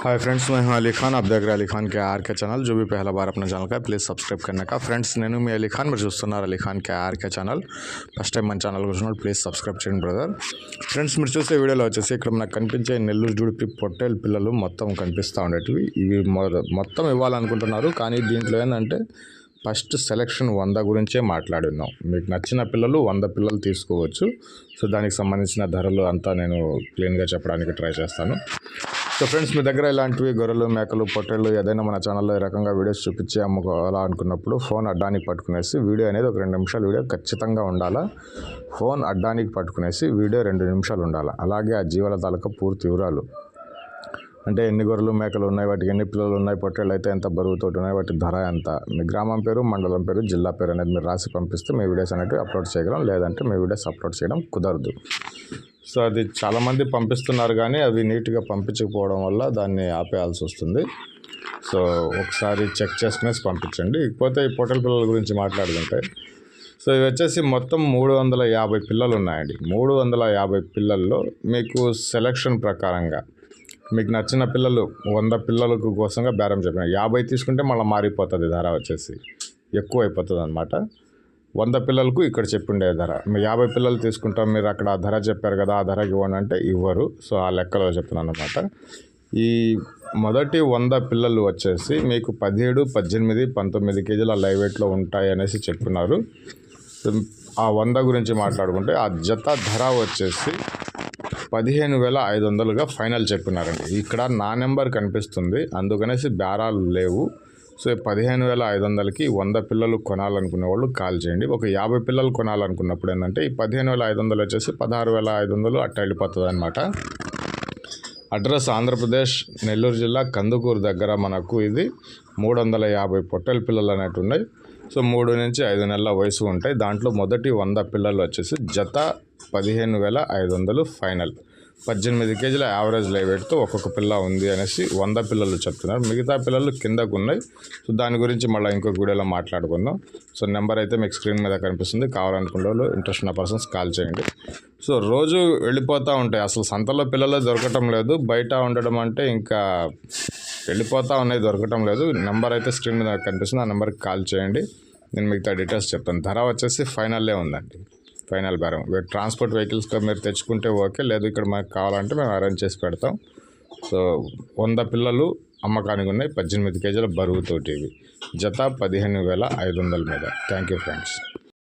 Hi friends मैं हूं अली खान आप देख रहे हैं अली खान के आर के ఛానల్ जो भी पहला बार अपना ఛానల్ का ప్లీజ్ సబ్స్క్రైబ్ करने का ఫ్రెండ్స్ నేను మీ అలీ ఖాన్ మీరు చూస్తున్నారు Ali Khan K RK channel first time మన ఛానల్ చూస్తున్నారు ప్లీజ్ సబ్స్క్రైబ్ చేయండి బ్రదర్ ఫ్రెండ్స్ మీరు చూసే వీడియోలో వచ్చేసి ఇక్కడ మనకు కనిపించే నెల్లూరు జుడిపి పొట్టేలు పిల్లలు మొత్తం కనిపిస్తూ ఉండేటివి ఇవి మొ- మొత్తం ఇవ్వాలనుకుంటున్నారు కానీ దీంట్లో ఏంటంటే ఫస్ట్ సెలెక్షన్ వంద గురించే మాట్లాడున్నాం మీకు నచ్చిన పిల్లలు వంద పిల్లలు తీసుకోవచ్చు సో దానికి సంబంధించిన ధరలు అంతా నేను క్లీన్గా చెప్పడానికి ట్రై చేస్తాను సో ఫ్రెండ్స్ మీ దగ్గర ఇలాంటివి గొర్రెలు మేకలు పొట్టేళ్ళు ఏదైనా మన ఛానల్లో ఈ రకంగా వీడియోస్ చూపించి అమ్ముకోవాలా అనుకున్నప్పుడు ఫోన్ అడ్డానికి పట్టుకునేసి వీడియో అనేది ఒక రెండు నిమిషాలు వీడియో ఖచ్చితంగా ఉండాలా? ఫోన్ అడ్డానికి పట్టుకునేసి వీడియో రెండు నిమిషాలు ఉండాలి? అలాగే ఆ జీవాల తాలూకా పూర్తి వివరాలు. అంటే ఎన్ని గొర్రెలు మేకలు ఉన్నాయి? వాటికి ఎన్ని పిల్లలు ఉన్నాయి? పొట్టేళ్ళు అయితే ఎంత? బరువుతో ఉన్నాయి? వాటి ధర ఎంత? మీ గ్రామం పేరు మండలం పేరు జిల్లా పేరు అనేది మీరు రాసి పంపిస్తే మీ వీడియోస్ అనేవి అప్లోడ్ చేయగలం. లేదంటే మీ వీడియోస్ అప్లోడ్ చేయడం కుదరదు. సో అది చాలామంది పంపిస్తున్నారు కానీ అవి నీట్గా పంపించకపోవడం వల్ల దాన్ని ఆపేయాల్సి వస్తుంది. సో ఒకసారి చెక్ చేసుకునేసి పంపించండి. ఇకపోతే ఈ పొట్టల పిల్లల గురించి మాట్లాడుకుంటే సో ఇవి వచ్చేసి మొత్తం మూడు వందల యాభై పిల్లలు ఉన్నాయండి మూడు వందల యాభై పిల్లల్లో మీకు సెలక్షన్ ప్రకారంగా మీకు నచ్చిన పిల్లలు వంద పిల్లలకు కోసంగా బేరం చెప్పిన యాభై తీసుకుంటే మళ్ళీ మారిపోతుంది ధర వచ్చేసి. ఎక్కువ అయిపోతుంది అనమాట వంద పిల్లలకు ఇక్కడ చెప్పిండే ధర. మీరు యాభై పిల్లలు తీసుకుంటాం మీరు అక్కడ ఆ ధర చెప్పారు కదా ఆ ధరకి ఇవ్వండి అంటే ఇవ్వరు. సో ఆ లెక్కలో చెప్తున్నాను అనమాట ఈ మొదటి వంద పిల్లలు వచ్చేసి మీకు పదిహేడు పద్దెనిమిది పంతొమ్మిది కేజీల లైవ్ వెయిట్లో ఉంటాయి అనేసి చెప్తున్నారు ఆ వంద గురించి మాట్లాడుకుంటే ఆ జత ధర వచ్చేసి పదిహేను వేల ఐదు వందలుగా ఫైనల్ చెప్పినారండి ఇక్కడ నా నెంబర్ కనిపిస్తుంది అందుకనేసి బేరాలు లేవు. సో పదిహేను వేల ఐదు వందలకి వంద పిల్లలు కొనాలనుకునే వాళ్ళు కాల్ చేయండి. ఒక యాభై పిల్లలు కొనాలనుకున్నప్పుడు ఏంటంటే ఈ పదిహేను వేల ఐదు వందలు వచ్చేసి పదహారు వేల ఐదు వందలు అట్ట వెళ్ళిపోతుంది అనమాట అడ్రస్ ఆంధ్రప్రదేశ్ నెల్లూరు జిల్లా కందుకూరు దగ్గర మనకు ఇది మూడు వందల యాభై పొట్టెల పిల్లలు అనేవి ఉన్నాయి. సో మూడు నుంచి ఐదు నెలల వయసు ఉంటాయి. దాంట్లో మొదటి వంద పిల్లలు వచ్చేసి జత పదిహేను వేల ఐదు వందలు ఫైనల్. పద్దెనిమిది కేజీల యావరేజ్ లైవ్ వెయిట్తో ఒక్కొక్క పిల్ల ఉంది అనేసి వంద పిల్లలు చెప్తున్నారు. మిగతా పిల్లలు కిందకు ఉన్నాయి సో దాని గురించి మళ్ళీ ఇంకొక వీడియోలో మాట్లాడుకుందాం. సో నెంబర్ అయితే మీకు స్క్రీన్ మీద కనిపిస్తుంది. కావాలనుకునే వాళ్ళు ఇంట్రెస్ట్ ఉన్న పర్సన్స్ కాల్ చేయండి. సో రోజు వెళ్ళిపోతూ ఉంటాయి. అసలు సంతలో పిల్లలు దొరకటం లేదు. బయట ఉండడం అంటే ఇంకా వెళ్ళిపోతూ ఉన్నాయి దొరకటం లేదు. నెంబర్ అయితే స్క్రీన్ మీద కనిపిస్తుంది. ఆ నెంబర్కి కాల్ చేయండి. నేను మిగతా డీటెయిల్స్ చెప్తాను. ధర వచ్చేసి ఫైనల్లే ఉందండి. ఫైనల్ బేరం. ట్రాన్స్పోర్ట్ వెహికల్స్గా మీరు తెచ్చుకుంటే ఓకే లేదు ఇక్కడ మనకు కావాలంటే మేము అరేంజ్ చేసి పెడతాం. సో వంద పిల్లలు అమ్మకానికి ఉన్నాయి పద్దెనిమిది కేజీల బరువుతోటి ఇవి. జత పదిహేను వేల ఐదు వందల మీద. Thank you friends.